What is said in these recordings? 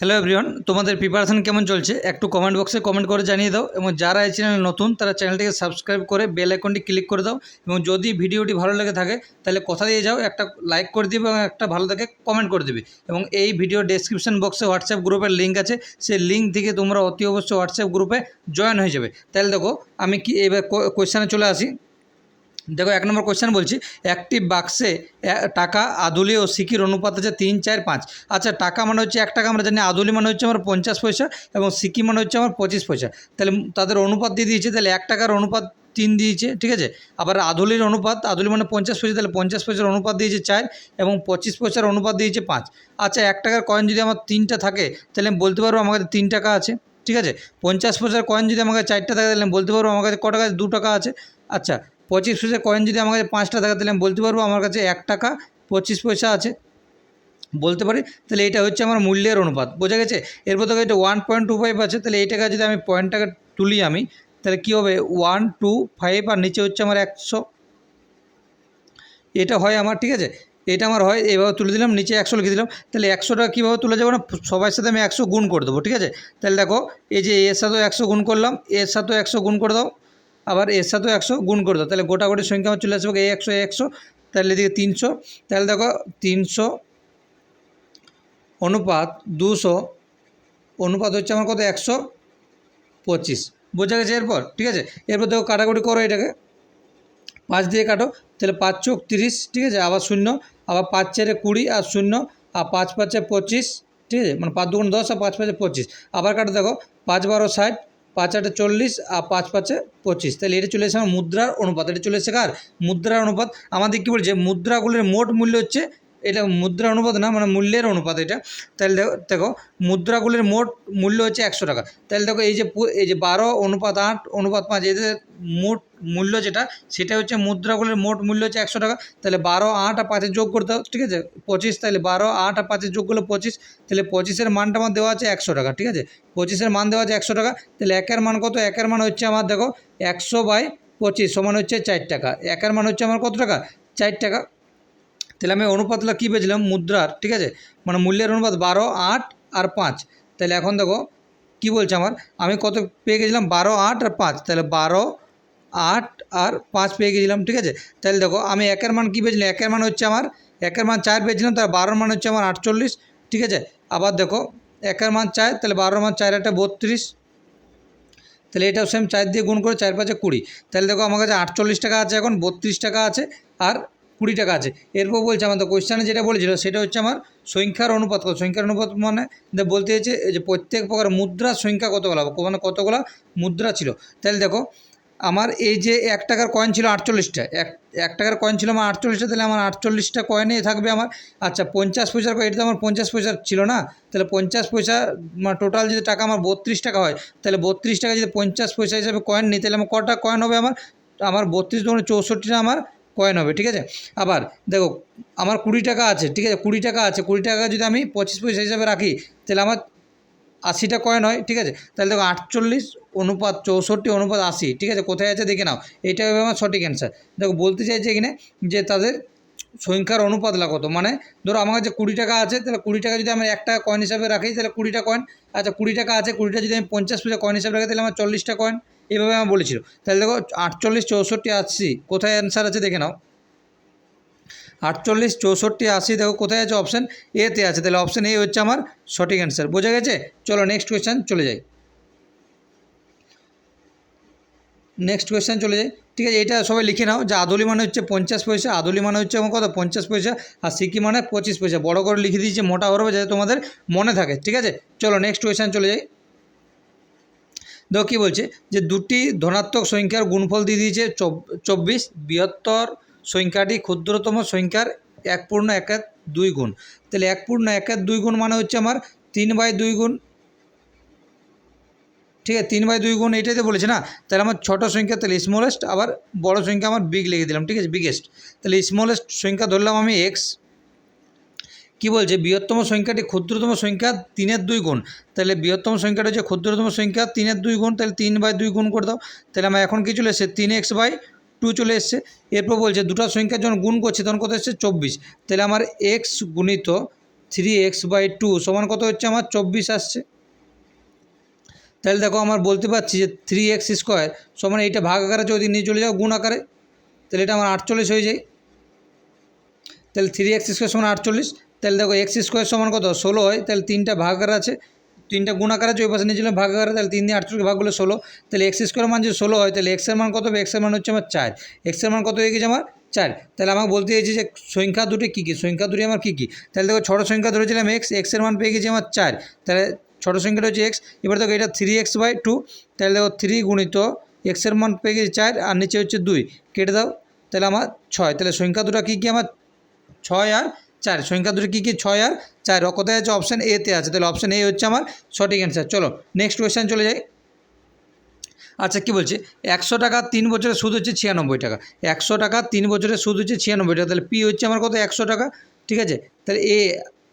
Hello everyone তোমাদের preparation কেমন চলছে? একটু কমেন্ট বক্সে কমেন্ট করে জানিয়ে দাও এবং যারা এই চ্যানেলে নতুন, তারা চ্যানেলটিকে সাবস্ক্রাইব করে বেল আইকনটি ক্লিক করে দাও এবং যদি ভিডিওটি ভালো লেগে থাকে, তাহলে কথা দিয়ে যাও, একটা লাইক করে দিবে এবং একটা ভালো থাকে কমেন্ট করে দিবে এবং এই ভিডিও ডেসক্রিপশন বক্সে হোয়াটসঅ্যাপ গ্রুপের লিঙ্ক আছে, সেই লিঙ্ক থেকে তোমরা অতি অবশ্যই হোয়াটসঅ্যাপ গ্রুপে জয়েন হয়ে যাবে। তাহলে দেখো, আমি কি এবার কোয়েশ্চানে চলে আসি। দেখো, এক নম্বর কোয়েশ্চেন বলছি, একটি বাক্সে টাকা আদুলি ও সিকির অনুপাত আছে তিন, চার, পাঁচ। আচ্ছা টাকা মানে হচ্ছে এক টাকা, আমরা জানি আদুলি মানে হচ্ছে আমার পঞ্চাশ পয়সা এবং সিকি মানে হচ্ছে আমার পঁচিশ পয়সা। তাহলে তাদের অনুপাত দিয়ে দিয়েছে, তাহলে এক টাকার অনুপাত তিন দিয়েছে, ঠিক আছে? আবার আদুলির অনুপাত, আদুলি মানে পঞ্চাশ পয়সা, তাহলে পঞ্চাশ পয়সার অনুপাত দিয়েছে চার এবং পঁচিশ পয়সার অনুপাত দিয়েছে পাঁচ। আচ্ছা এক টাকার কয়েন যদি আমার তিনটা থাকে, তাহলে আমি বলতে পারব আমার কাছে তিন টাকা আছে, ঠিক আছে? পঞ্চাশ পয়সার কয়েন যদি আমার কাছে চারটা থাকে, তাহলে আমি বলতে পারব আমার কাছে ক টাকা? দু টাকা আছে। আচ্ছা পঁচিশ পয়সা কয়েন যদি আমার কাছে পাঁচটা থাকে, তাহলে আমি বলতে পারব আমার কাছে এক টাকা পঁচিশ পয়সা আছে। বলতে পারি? তাহলে এটা হচ্ছে আমার মূল্যের অনুপাত। বোঝা গেছে? এরপর দেখো এটা ওয়ান পয়েন্ট টু ফাইভ আছে, তাহলে এই টাকা যদি আমি পয়েন্টটাকে তুলি আমি, তাহলে কী হবে? ওয়ান টু ফাইভ আর নিচে হচ্ছে আমার একশো। এটা হয় আমার, ঠিক আছে? এটা আমার হয় এভাবে তুলে দিলাম, নিচে একশো লিখে দিলাম, তাহলে একশোটা কীভাবে তুলে যাব না? সবার সাথে আমি একশো গুণ করে দেবো, ঠিক আছে? তাহলে দেখো, এই যে এর সাথেও একশো গুণ করলাম এর সাথেও একশো গুণ করে দাও আবার এর সাথেও একশো গুণ করে দাও। তাহলে গোটা গোটি সংখ্যা আমার চলে আসবে এই একশো একশো, তাহলে এদিকে তিনশো, তাহলে দেখো তিনশো অনুপাত দুশো, অনুপাত হচ্ছে আমার কত? একশো পঁচিশ। বোঝা গেছে এরপর? ঠিক আছে? এরপর দেখো কাটাকুটি করো এটাকে। পাঁচ দিয়ে কাটো, তাহলে পাঁচ চোখ তিরিশ, ঠিক আছে? আবার শূন্য, আবার পাঁচ চারে কুড়ি আর শূন্য, আর পাঁচ পাঁচে পঁচিশ, ঠিক আছে? মানে পাঁচ দুগুণ দশ আর পাঁচ পাঁচে পঁচিশ। আবার কাটো দেখো, পাঁচ বারো ষাট পাঁচ আটে চল্লিশ আর পাঁচ পাঁচে পঁচিশ। তাহলে এটা চলে এসে আমার মুদ্রার অনুপাত। এটা চলে এসে কার? মুদ্রার অনুপাত। আমাদের কী বলছে? মুদ্রাগুলির মোট মূল্য হচ্ছে এটা মুদ্রা অনুপাত না মানে মূল্যের অনুপাত এটা। তাহলে দেখো দেখো, মুদ্রাগুলির মোট মূল্য হচ্ছে একশো টাকা। তাহলে দেখো, এই যে এই যে বারো অনুপাত আট, অনুপাত পাঁচ এদের মোট মূল্য যেটা, সেটা হচ্ছে মুদ্রাগুলির মোট মূল্য হচ্ছে একশো টাকা। তাহলে বারো, আট আর পাঁচের যোগ করতে ঠিক আছে? পঁচিশ, তাহলে বারো, আট আর পাঁচের যোগ করলে পঁচিশ। তাহলে পঁচিশের মানটা আমার দেওয়া আছে একশো টাকা, ঠিক আছে? পঁচিশের মান দেওয়া আছে একশো টাকা। তাহলে একের মান কত? একের মান হচ্ছে আমার, দেখো, একশো বাই পঁচিশ সমান হচ্ছে চার টাকা। একের মান হচ্ছে আমার কত টাকা? চার টাকা। তাহলে আমি অনুপাতটা কী পেয়েছিলাম মুদ্রার, ঠিক আছে? মানে মূল্যের অনুপাত বারো, আট আর পাঁচ। তাহলে এখন দেখো, কী বলছে আমার? আমি কত পেয়ে গেছিলাম? বারো, আট আর পাঁচ। তাহলে বারো, আট আর পাঁচ পেয়ে গেছিলাম, ঠিক আছে? তাহলে দেখো, আমি একের মান কী পেয়েছিলাম একের মান হচ্ছে আমার, একের মান চার পেয়েছিলাম তাহলে বারোর মান হচ্ছে আমার আটচল্লিশ, ঠিক আছে? আবার দেখো, একের মান চার, তাহলে বারোর মান চার একটা বত্রিশ। তাহলে এটাও সেম চার দিয়ে গুণ করে চার পাঁচে কুড়ি। তাহলে দেখো, আমার কাছে আটচল্লিশ টাকা আছে এখন, বত্রিশ টাকা আছে, আর কুড়ি টাকা আছে। এরপর বলছে আমাদের কোয়েশ্চানে যেটা বলেছিল, সেটা হচ্ছে আমার সংখ্যার অনুপাত কত? সংখ্যার অনুপাত মানে বলতে চাইছে যে প্রত্যেক প্রকার মুদ্রার সংখ্যা কতগুলো? মানে কতগুলো মুদ্রা ছিল? তাহলে দেখো, আমার এই যে এক টাকার কয়েন ছিল আটচল্লিশটা, এক এক টাকার কয়েন ছিল আমার আটচল্লিশটা, তাহলে আমার আটচল্লিশটা কয়েনে থাকবে আমার আচ্ছা পঞ্চাশ পয়সার কয়েন এটা তো আমার পঞ্চাশ পয়সার ছিল না? তাহলে পঞ্চাশ পয়সা মানে টোটাল যদি টাকা আমার বত্রিশ টাকা হয়, তাহলে বত্রিশ টাকা যদি পঞ্চাশ পয়সা হিসাবে কয়েন নিই, তাহলে আমার কটা কয়েন হবে আমার? আমার বত্রিশ দুগুণে চৌষট্টিটা আমার কয়েন হবে ঠিক আছে? আবার দেখো, আমার কুড়ি টাকা আছে, ঠিক আছে? কুড়ি টাকা আছে, কুড়ি টাকা যদি আমি পঁচিশ পয়সা হিসাবে রাখি, তাহলে আমার আশিটা কয়েন হয় ঠিক আছে? তাহলে দেখো, আটচল্লিশ অনুপাত চৌষট্টি অনুপাত আশি, ঠিক আছে? কোথায় আছে দেখে নাও এটা হবে আমার সঠিক অ্যান্সার দেখো, বলতে চাইছে এখানে যে তাদের সংখ্যার অনুপাত কত মানে ধরো আমার কাছে কুড়ি টাকা আছে, তাহলে কুড়ি টাকা যদি আমি এক টাকা কয়েন হিসাবে রাখি, তাহলে কুড়িটা কয়েন আচ্ছা কুড়ি টাকা আছে, কুড়িটা যদি আমি পঞ্চাশ পয়সা কয়েন হিসাবে রাখি, তাহলে আমার চল্লিশটা কয়েন এভাবে আমার বলেছিল। তাহলে দেখো, আটচল্লিশ চৌষট্টি আশি, কোথায় অ্যান্সার আছে দেখে নাও। আটচল্লিশ চৌষট্টি আশি, দেখো কোথায় আছে অপশান এতে আছে। তাহলে অপশান এ হচ্ছে আমার সঠিক অ্যান্সার বোঝা গেছে? চলো নেক্সট কোয়েশ্চেন চলে যাই। নেক্সট কোয়েশ্চেন চলে যাই। ঠিক আছে, এটা সবাই লিখে নাও যে আদলি মানে হচ্ছে পঞ্চাশ পয়সা, আদলি মানে হচ্ছে আমার কত? পঞ্চাশ পয়সা, আর সিকি মানে পঁচিশ পয়সা। বড় করে লিখে দিয়েছে, মোটা হবে যাতে তোমাদের মনে থাকে। ঠিক আছে? চলো নেক্সট কোয়েশ্চেন চলে যাই। দেখো কী বলছে? যে দুটি ধনাত্মক সংখ্যার গুণফল দিয়ে দিয়েছে চব- চব্বিশ, বৃহত্তর সংখ্যাটি ক্ষুদ্রতম সংখ্যার এক পূর্ণ একের দুই গুণ। তাহলে এক পূর্ণ একের দুই গুণ মানে হচ্ছে আমার তিন বাই দুই গুণ। ঠিক আছে, তিন বাই দুই গুণ এটাই তো বলেছে না? তাহলে আমার ছোটো সংখ্যা, তাহলে স্মলেস্ট আবার বড় সংখ্যা আমার বিগ লিখে দিলাম। ঠিক আছে বিগেস্ট তাহলে স্মলেস্ট সংখ্যা ধরলাম আমি এক্স কি বলছে? বৃহত্তম সংখ্যাটি ক্ষুদ্রতম সংখ্যা তিনের দুই গুণ। তাহলে বৃহত্তম সংখ্যাটা হচ্ছে ক্ষুদ্রতম সংখ্যা তিনের দুই গুণ, তাহলে তিন বাই দুই গুণ করে দাও। তাহলে আমার এখন কি চলে এসছে? তিন এক্স বাই টু চলে এসছে। এরপর বলছে দুটো সংখ্যার যখন গুণ করছে, তখন কত এসছে? চব্বিশ। তাহলে আমার এক্স গুণিত থ্রি এক্স বাই টু সমান কত হচ্ছে? আমার চব্বিশ আসছে। তাহলে দেখো আমার বলতে পারছি যে থ্রি এক্স স্কোয়ার সমান এইটা ভাগ আকারে যদি নিয়ে চলে যাও গুণ আকারে। তাহলে এটা আমার আটচল্লিশ হয়ে যায়। তাহলে থ্রি এক্স স্কোয়ার সমান আটচল্লিশ। তাহলে দেখো এক্স স্কোয়ার সমান কত? ষোলো হয়, তাহলে তিনটা ভাগ আকারে আছে, তিনটা গুণ আকারে আছে, ওই পাশে নিয়েছিলাম ভাগ আকারে তাহলে তিন দিয়ে আটচল্লিশ ভাগগুলো ষোলো, তাহলে এক্স স্কোয়ার মান যদি ষোলো হয়, তাহলে এক্সের মান কত হবে? এক্সের মান হচ্ছে আমার চার এক্সের মান কত হয়ে গেছে আমার চার, তাহলে আমাকে বলতে চাইছি যে সংখ্যা দুটি কী কী? সংখ্যা দুটি আমার কী কী? তাহলে দেখো ছোটো সংখ্যা ধরেছিলাম এক্স এক্সের মান পেয়ে গেছি আমার চার, তাহলে ছোটো সংখ্যাটা হচ্ছে এক্স, এবার দেখো এটা থ্রি এক্স বাই টু তাহলে দেখো থ্রি গুণিত এক্সের মান পেয়ে গেছি চার, আর নিচে হচ্ছে দুই, কেটে দাও, তাহলে আমার ছয়, তাহলে সংখ্যা দুটো কী কী? আমার ছয় আর চার। সংখ্যা দুটো কী কী? ছয় আর চার। কোথায় আছে অপশান এতে আছে। তাহলে অপশান এ হচ্ছে আমার সঠিক অ্যান্সার চলো নেক্সট কোয়েশ্চেন চলে যাই। আচ্ছা কী বলছে? একশো টাকা তিন বছরের সুদ হচ্ছে ছিয়ানব্বই টাকা। একশো টাকা তিন বছরের সুদ হচ্ছে ছিয়ানব্বই টাকা। তাহলে পি হচ্ছে আমার কত? একশো টাকা। ঠিক আছে? তাহলে এ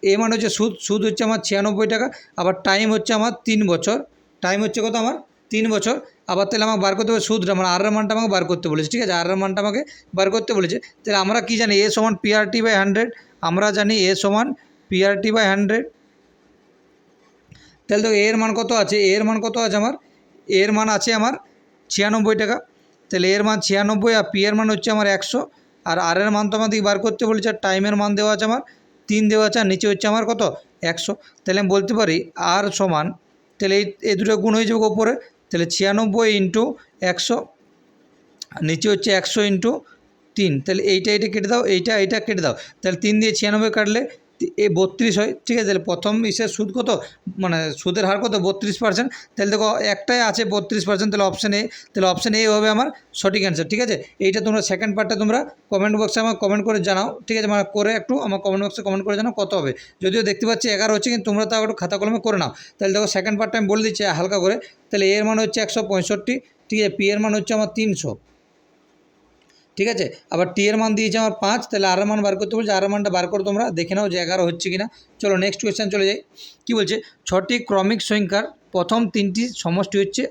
এ মানে হচ্ছে সুদ। সুদ হচ্ছে আমার ছিয়ানব্বই টাকা। আবার টাইম হচ্ছে আমার তিন বছর। টাইম হচ্ছে কত আমার? তিন বছর। আবার তাহলে আমাকে বার করতে হবে সুদটা। মানে আর মানটা আমাকে বার করতে বলেছে। ঠিক আছে? আর মানটা আমাকে বার করতে বলেছে। তাহলে আমরা কী জানি? এ সমান পিআরটি বাই হান্ড্রেড আমরা জানি এ সমান পিআরটি বাই হান্ড্রেড তাহলে তো এর মান কত আছে? এর মান কত আছে আমার? এর মান আছে আমার ছিয়ানব্বই টাকা। তাহলে এর মান ছিয়ানব্বই আর পি এর মান হচ্ছে আমার একশো। আর আর এর মান তো আমাদের বার করতে বলেছে, আর টাইমের মান দেওয়া আছে আমার তিন, দেওয়া আছে, আর নিচে হচ্ছে আমার কত? একশো। তাহলে আমি বলতে পারি আর সমান, তাহলে এই এই দুটো গুণ হয়ে যাবে ওপরে। তাহলে ছিয়ানব্বই ইন্টু একশো, নিচে হচ্ছে একশো ইন্টু তিন, তাহলে এইটা এইটা কেটে দাও, এইটা এইটা কেটে দাও। তাহলে তিন দিয়ে ছিয়ানব্বই কাটলে এ বত্রিশ হয়, ঠিক আছে? তাহলে প্রথম ইসের সুদ কত? মানে সুদের হার কত? বত্রিশ পার্সেন্ট তাহলে দেখো, একটাই আছে বত্রিশ পার্সেন্ট তাহলে অপশান এ তাহলে অপশান এ হবে আমার সঠিক অ্যান্সার ঠিক আছে? এইটা তোমরা সেকেন্ড পার্টটা তোমরা কমেন্ট বক্সে আমার কমেন্ট করে জানাও, ঠিক আছে? মানে করে একটু আমার কমেন্ট বক্সে কমেন্ট করে জানাও কত হবে। যদিও দেখতে পাচ্ছি এগারো হচ্ছে, কিন্তু তোমরা তাও একটু খাতা কলমে করে নাও। তাহলে দেখো সেকেন্ড পার্টটা আমি বলে দিচ্ছি হালকা করে। তাহলে এর মান হচ্ছে একশো পঁয়ষট্টি, ঠিক আছে? পি এর মান হচ্ছে আমার তিনশো। ঠিক আছে? আবার টি এর মান দিয়েছে আমার পাঁচ, তাহলে আর মান বার করতে বলছে আর মানটা বার করে তোমরা দেখে নাও যে এগারো হচ্ছে কিনা। চলো নেক্সট কোয়েশ্চেন চলে যাই। কী বলছে? ছটি ক্রমিক সংখ্যার প্রথম তিনটি সমষ্টি হচ্ছে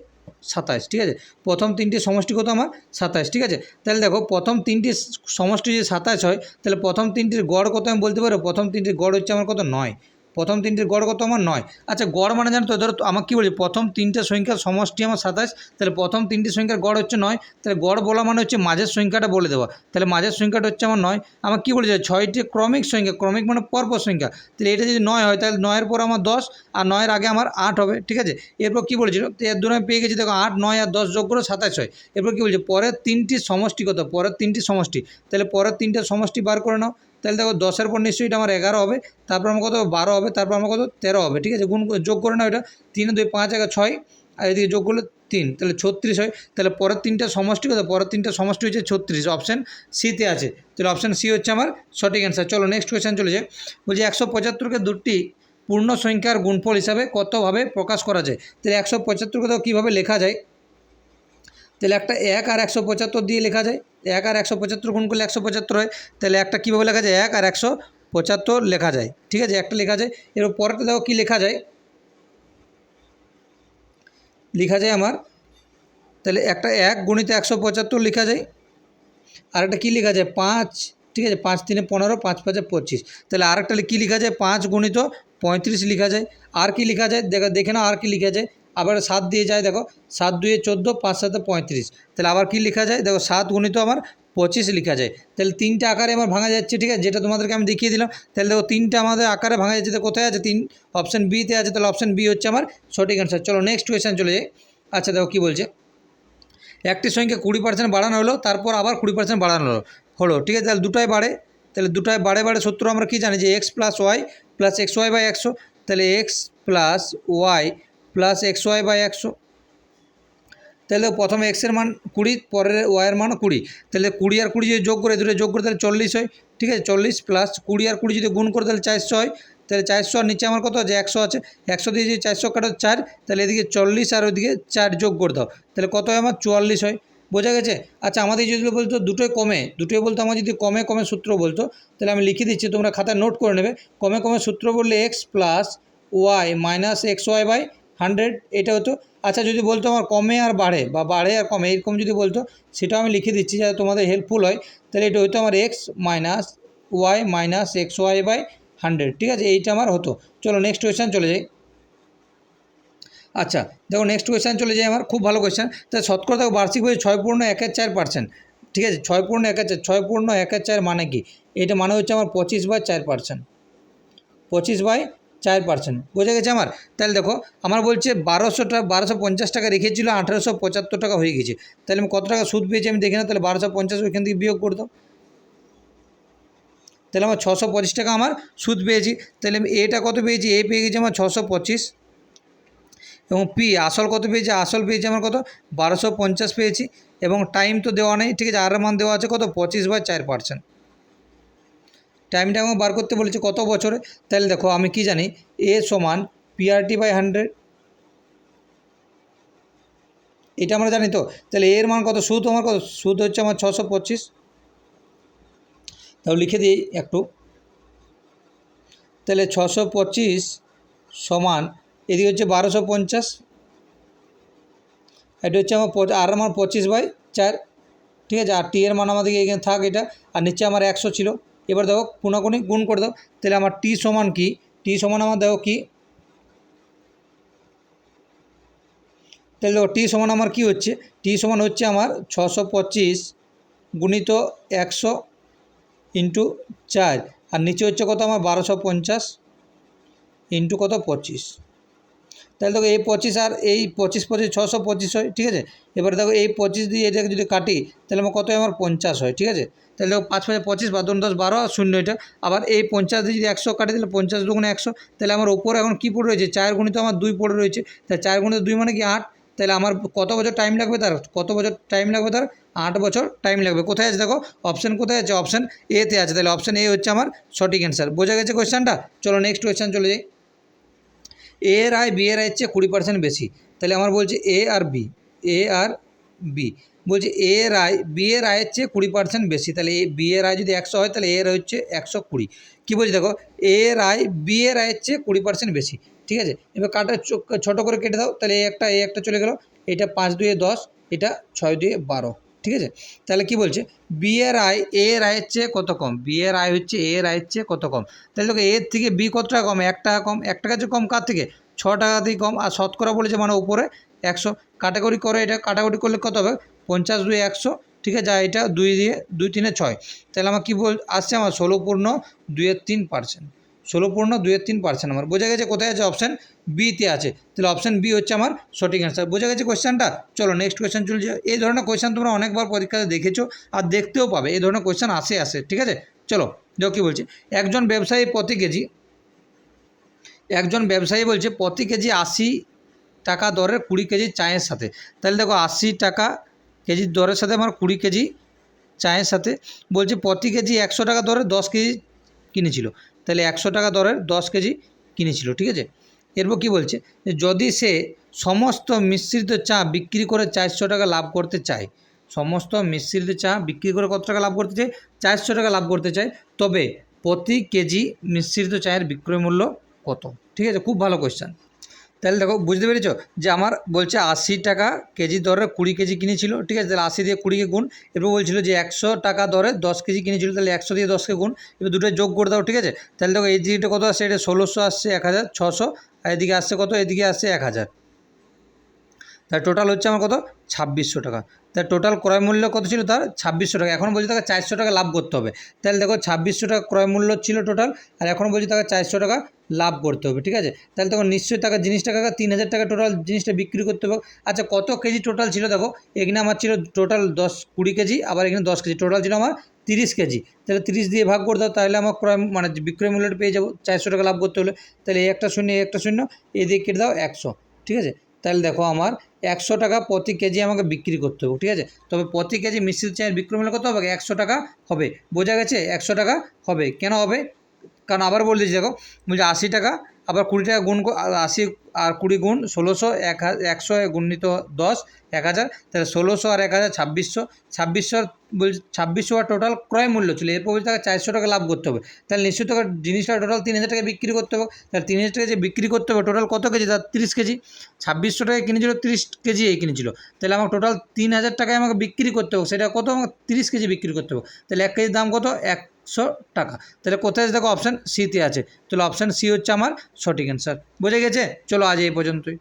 সাতাশ, ঠিক আছে? প্রথম তিনটি সমষ্টি কত আমার? সাতাশ, ঠিক আছে? তাহলে দেখো, প্রথম তিনটি সমষ্টি যদি সাতাশ হয়, তাহলে প্রথম তিনটির গড় কত আমি বলতে পারো প্রথম তিনটির গড় হচ্ছে আমার কত? নয়। প্রথম তিনটির গড় কত আমার নয়। আচ্ছা গড় মানে জানো তো, ধরো আমাকে কী বলছি প্রথম তিনটে সংখ্যার সমষ্টি আমার সাতাশ, তাহলে প্রথম তিনটি সংখ্যার গড় হচ্ছে নয়, তাহলে গড় বলা মানে হচ্ছে মাঝের সংখ্যাটা বলে দেওয়া, তাহলে মাঝের সংখ্যাটা হচ্ছে আমার নয় আমার কী বলেছে, ছয়টি ক্রমিক সংখ্যা, ক্রমিক মানে পরপর সংখ্যা, তাহলে এটা যদি নয় হয়, তাহলে নয়ের পর আমার দশ, আর নয়ের আগে আমার আট হবে, ঠিক আছে? এরপর কী বলেছিল এর আমি পেয়ে গেছি, দেখো আট, নয় আর দশ যোগ করে সাতাশ হয়, এরপর কী বলছে, পরের তিনটি সমষ্টি কত, পরের তিনটি সমষ্টি, তাহলে পরের তিনটে সমষ্টি বার করে নাও তাহলে দেখো দশের পর নিশ্চয়ই এটা আমার এগারো হবে, তারপর আমার কত? বারো হবে, তারপর আমার কত? তেরো হবে, ঠিক আছে? গুণ যোগ করে নাও এটা। তিন, দুই, পাঁচ এগারো ছয়, আর এদিকে যোগ করলে তিন, তাহলে ছত্রিশ হয়। তাহলে পরের তিনটা সমষ্টি কত? পরের তিনটা সমষ্টি হচ্ছে ছত্রিশ অপশান সিতে আছে। তাহলে অপশান সি হচ্ছে আমার সঠিক অ্যান্সার চলো নেক্সট কোয়েশ্চেন চলে যায় বলছি একশো পঁচাত্তরকে দুটি পূর্ণ সংখ্যার গুণফল হিসাবে কতভাবে প্রকাশ করা যায়? তাহলে একশো পঁচাত্তরকে তো কীভাবে লেখা যায়? তাহলে একটা এক আর একশো পঁচাত্তর দিয়ে লেখা যায়। এক আর একশো পঁচাত্তর গুণ করলে একশো পঁচাত্তর হয়, তাহলে একটা কীভাবে লেখা যায়? এক আর একশো পঁচাত্তর লেখা যায়। ঠিক আছে? একটা লেখা যায়। এর পরেরটা দেখো কী লেখা যায়? লেখা যায় আমার, তাহলে একটা এক গুণিত একশো পঁচাত্তর লেখা যায়। আর একটা কী লেখা যায়? পাঁচ। ঠিক আছে? পাঁচ তিনে পনেরো, পাঁচ পাঁচে পঁচিশ। তাহলে আরেকটা কী লেখা যায়? পাঁচ গুণিত পঁয়ত্রিশ লেখা যায়। আর কি লেখা যায়? দেখো, দেখে নাও আর কি লেখা যায়। আবার সাত দিয়ে যায়, দেখো, সাত দুয়ে চোদ্দ, পাঁচ সাথে পঁয়ত্রিশ। তাহলে আবার কি লেখা যায়? দেখো, সাত গুণিত আমার পঁচিশ লেখা যায়। তাহলে তিনটা আকারে আমার ভাঙা যাচ্ছে, ঠিক আছে? যেটা তোমাদেরকে আমি দেখিয়ে দিলাম। তাহলে দেখো, তিনটা আমাদের আকারে ভাঙা যাচ্ছে কোথায় আছে? তিন অপশান বিতে আছে, তাহলে অপশান বি হচ্ছে আমার সঠিক অ্যান্সার চলো নেক্সট কোয়েশ্চেন চলে যাই। আচ্ছা দেখো, কী বলছে? একটি সংখ্যা কুড়ি পার্সেন্ট বাড়ানো হলো, তারপর আবার কুড়ি পার্সেন্ট বাড়ানো হলো। হলো, ঠিক আছে? তাহলে দুটাই বাড়ে। তাহলে দুটাই বাড়ে বাড়ে সূত্র আমরা কী জানি? যে X plus Y plus X Y by একশো। তাহলে X plus Y plus X Y by একশো। তাহলে প্রথমে এক্সের মান কুড়ি, পরের ওয়াইয়ের মান কুড়ি। তাহলে কুড়ি আর কুড়ি যদি যোগ করে, দুটো যোগ করে তাহলে চল্লিশ হয়। ঠিক আছে, চল্লিশ প্লাস কুড়ি আর কুড়ি যদি গুণ করে তাহলে চারশো হয়। তাহলে চারশো আর নিচে আমার কত আছে? একশো আছে। একশো দিয়ে যদি চারশো কাটো চার, তাহলে এদিকে চল্লিশ আর ওইদিকে চার যোগ করে দাও। তাহলে কত হয় আমার? চুয়াল্লিশ হয়। বোঝা গেছে? আচ্ছা আমাদের যদি বলতো দুটোই কমে, দুটোই বলতো আমার যদি কমে কমে সূত্র বলতো, তাহলে আমি লিখে দিচ্ছি, তোমরা খাতায় নোট করে নেবে। কমে কমে সূত্র বললে X plus Y minus X Y by hundred, এটা হতো। আচ্ছা যদি বলতো আমার কমে আর বাড়ে বা বাড়ে আর কমে, এরকম যদি বলতো, সেটাও আমি লিখে দিচ্ছি যাতে তোমাদের হেল্পফুল হয়। তাহলে এটা হতো আমার X minus Y minus X Y by hundred ঠিক আছে? এইটা আমার হতো। চলো নেক্সট কোয়েশ্চেন চলে যাই। আচ্ছা দেখো নেক্সট কোয়েশ্চেন চলে যাই আমার, খুব ভালো কোয়েশ্চেন তা শতকরা দেখো বার্ষিক হয়ে ছয় পূর্ণ একের চার পার্সেন্ট ঠিক আছে? ছয় পূর্ণ একের চার, ছয় পূর্ণ একের চার মানে কি? এটা মানে হচ্ছে আমার পঁচিশ বাই চার পার্সেন্ট পঁচিশ বাই চার পার্সেন্ট বোঝা গেছে আমার? তাহলে দেখো, আমার বলছে বারোশো টাকা বারোশো পঞ্চাশ টাকা রেখেছিল, আঠারোশো পঁচাত্তর টাকা হয়ে গেছে। তাহলে আমি কত টাকা সুদ পেয়েছি আমি দেখি না তাহলে বারোশো পঞ্চাশ ওইখান থেকে বিয়োগ করে দাও। তাহলে আমার ছশো পঁচিশ টাকা আমার সুদ পেয়েছি। তাহলে আমি এটা কত পেয়েছি? এ পেয়ে গেছি আমার ছশো পঁচিশ। এবং পি, আসল কত পেয়েছি? আসল পেয়েছি আমার কত? বারোশো পঞ্চাশ পেয়েছি। এবং টাইম তো দেওয়া নেই, ঠিক আছে, আর মান দেওয়া আছে কত? পঁচিশ বাই চার পার্সেন্ট টাইমটা আমাকে বার করতে বলেছে কত বছরে? তাহলে দেখো, আমি কি জানি? এ সমান পিআরটি বাই হান্ড্রেড এটা আমরা জানি তো? তাহলে এর মান কত? সুদ আমার কত? সুদ হচ্ছে আমার ছশো পঁচিশ। তাহলে লিখে দিই একটু। তাহলে ছশো পঁচিশ সমান, এদিকে হচ্ছে বারোশো পঞ্চাশ। এটা হচ্ছে আমার আর আমার পঁচিশ বাই চার। ঠিক আছে? আর টি এর মান আমাদেরকে এখানে থাক এটা। আর নিচে আমার একশো ছিল। এবার দেখো কোনাকুনি গুণ করে দাও। তাহলে আমার টি সমান কি? টি সমান আমার দেখো কি? তাহলে দেখো টি সমান আমার কি হচ্ছে? টি সমান হচ্ছে আমার ছশো পঁচিশ গুণিত একশো ইন্টু চার। আর নিচে হচ্ছে কত? আমার বারোশো পঞ্চাশ ইন্টু কত? পঁচিশ। তাহলে দেখো এই পঁচিশ আর এই পঁচিশ পঁচিশ, ছশো পঁচিশ হয়, ঠিক আছে? এবারে দেখো এই পঁচিশ দিয়ে এটাকে যদি কাটি, তাহলে আমার কত আমার পঞ্চাশ হয়, ঠিক আছে? তাহলে দেখো পাঁচ পাঁচে পঁচিশ বা দুন দশ, বারো আর শূন্য এটা। আবার এই পঞ্চাশ দিয়ে যদি একশো কাটি, তাহলে পঞ্চাশ দুগুণে একশো। তাহলে আমার ওপরে এখন কী পড়ে রয়েছে? চার গুণিত আমার দুই পড়ে রয়েছে। তাহলে চার গুণিত দুই মানে কি? আট। তাহলে আমার কত বছর টাইম লাগবে তার? কত বছর টাইম লাগবে তার? আট বছর টাইম লাগবে। কোথায় আছে দেখো? অপশান কোথায় আছে? অপশান এতে আছে। তাহলে অপশান এ হচ্ছে আমার সঠিক অ্যান্সার বোঝা গেছে কোয়েশ্চেনটা চলো নেক্সট কোয়েশ্চেন চলে যাই। এর আয় বি এর আয়ের চেয়ে কুড়ি পার্সেন্ট বেশি। তাহলে আমার বলছে এ আর বি এ আর বি বলছে এ এর আয় বি এর আয়ের চেয়ে কুড়ি পার্সেন্ট বেশি। তাহলে এ বি এর আয় যদি একশো হয়, তাহলে এর হচ্ছে একশো কুড়ি। কী বলছি দেখো? এ এর আয় বি এর আয়ের চেয়ে কুড়ি পার্সেন্ট বেশি। ঠিক আছে? এবার কাটা ছোটো করে কেটে দাও। তাহলে এ একটা এ একটা চলে গেল। এটা পাঁচ দুয়ে দশ, এটা ছয় দুয়ে বারো। ঠিক আছে? তাহলে কি বলছে? বি এর আয় এ এর আয়ের চেয়ে কত কম? বি এর আয় হচ্ছে এ এর আয়ের চেয়ে কত কম? তাহলে দেখো এর থেকে বি কত টাকা কম? এক টাকা কম। এক টাকা চেয়ে কম কার থেকে? ছ টাকা থেকে কম। আর শতকরা বলেছে মানে উপরে একশো। কাটাগরি করে এটা কাটাগরি করলে কত হবে? পঞ্চাশ দুই একশো। ঠিক আছে? এটা দুই দিয়ে, দুই তিনে ছয়। তাহলে আমার কী বল, আসছে আমার ষোলো পূর্ণ দুইয়ের তিন পার্সেন্ট ষোলো পূর্ণ দুইয়ের তিন পার্সেন্ট আমার। বোঝা গেছে কোথায় আছে অপশান বিতে আছে। তাহলে অপশান বি হচ্ছে আমার সঠিক অ্যান্সার বোঝা গেছে কোয়েশ্চেনটা চলো নেক্সট কোয়েশ্চেন চলছে এই ধরনের কোয়েশ্চেন তোমরা অনেকবার পরীক্ষাতে দেখেছ আর দেখতেও পাবে। এই ধরনের কোয়েশ্চেন আসে আসে, ঠিক আছে? চলো দেখো কী বলছে? একজন ব্যবসায়ী প্রতি কেজি, একজন ব্যবসায়ী বলছে, প্রতি কেজি আশি টাকা দরের কুড়ি কেজি চায়ের সাথে। তাহলে দেখো, আশি টাকা কেজির দরের সাথে আমার কুড়ি কেজি চায়ের সাথে। বলছে, প্রতি কেজি একশো টাকা দরের দশ কেজি কিনেছিল। তাহলে একশো টাকা দরের দশ কেজি কিনেছিল, ঠিক আছে? এরপর কী বলছে? যদি সে সমস্ত মিশ্রিত চা বিক্রি করে চারশো টাকা লাভ করতে চায়, সমস্ত মিশ্রিত চা বিক্রি করে কত টাকা লাভ করতে চায়? চারশো টাকা লাভ করতে চায়, তবে প্রতি কেজি মিশ্রিত চায়ের বিক্রয় মূল্য কত? ঠিক আছে, খুব ভালো কোয়েশ্চেন তাহলে দেখো, বুঝতে পেরেছ যে আমার বলছে আশি টাকা কেজি দরে কুড়ি কেজি কিনেছিল, ঠিক আছে? তাহলে আশি দিয়ে কুড়িকে গুণ, এরপর বলছিল যে একশো টাকা দরে দশ কেজি কিনেছিল, তাহলে একশো দিয়ে দশকে গুণ, এবার দুটো যোগ করে দাও, ঠিক আছে? তাহলে দেখো, এই দিকটা কত আসছে? এটা ষোলোশো আসছে এক হাজার ছশো, আর এদিকে আসছে কত? এদিকে আসছে এক হাজার। তাহলে টোটাল হচ্ছে আমার কত? ছাব্বিশশো টাকা। তার টোটাল ক্রয় মূল্য কত ছিল তার? ছাব্বিশশো টাকা। এখন বলছি তাকে চারশো টাকা লাভ করতে হবে। তাহলে দেখো ছাব্বিশশো টাকা ক্রয় মূল্য ছিল টোটাল আর এখন বলছি তাকে চারশো টাকা লাভ করতে হবে, ঠিক আছে? তাহলে তখন নিশ্চয়ই টাকা জিনিসটা কাকা তিন হাজার টাকা টোটাল জিনিসটা বিক্রি করতে হবে। আচ্ছা কত কেজি টোটাল ছিল দেখো? এখানে আমার ছিল টোটাল দশ কুড়ি কেজি, আবার এখানে দশ কেজি। টোটাল ছিল আমার তিরিশ কেজি। তাহলে তিরিশ দিয়ে ভাগ করে দাও, তাহলে আমার ক্রয় মানে বিক্রয় মূল্যটা পেয়ে যাব। চারশো টাকা লাভ করতে হলে। তাহলে এই একটা শূন্য একটা শূন্য এদিকে কেটে দাও একশো, ঠিক আছে? তাহলে দেখো আমার একশো টাকা প্রতি কেজি আমাকে বিক্রি করতে হবে, ঠিক আছে? তবে প্রতি কেজি মিশ্রিত চায়ের বিক্রয় মূল্য কত হবে? একশো টাকা হবে। বোঝা গেছে? একশো টাকা হবে। কেন হবে? কারণ আবার বলে দিচ্ছি দেখো, বলছি আশি টাকা আবার কুড়ি টাকা গুণ আশি, আর কুড়ি গুণ ষোলোশো, এক একশো গুণিত দশ, এক হাজার, তাহলে ষোলোশো আর এক হাজার ছাব্বিশশো ছাব্বিশশো বলছে ছাব্বিশশো আর টোটাল ক্রয় মূল্য ছিল। এরপর বলছে টাকা চারশো টাকা লাভ করতে হবে। তাহলে নিশ্চয়ই টাকা জিনিসটা টোটাল তিন হাজার টাকা বিক্রি করতে হবে। তাহলে তিন হাজার টাকা যে বিক্রি করতে হবে টোটাল কত কেজি? তার তিরিশ কেজি। ছাব্বিশশো টাকায় কিনেছিল, তিরিশ কেজি এই কিনেছিল। তাহলে আমার টোটাল তিন হাজার টাকায় আমাকে বিক্রি করতে হবে। সেটা কত? আমাকে তিরিশ কেজি বিক্রি করতে হবে। তাহলে এক কেজির দাম কত? এক একশো টাকা। তাহলে কোথায় দেখো অপশান সিতে আছে। তাহলে অপশান সি হচ্ছে আমার সঠিক অ্যান্সার বুঝে গেছে? চলো আজ এই পর্যন্তই।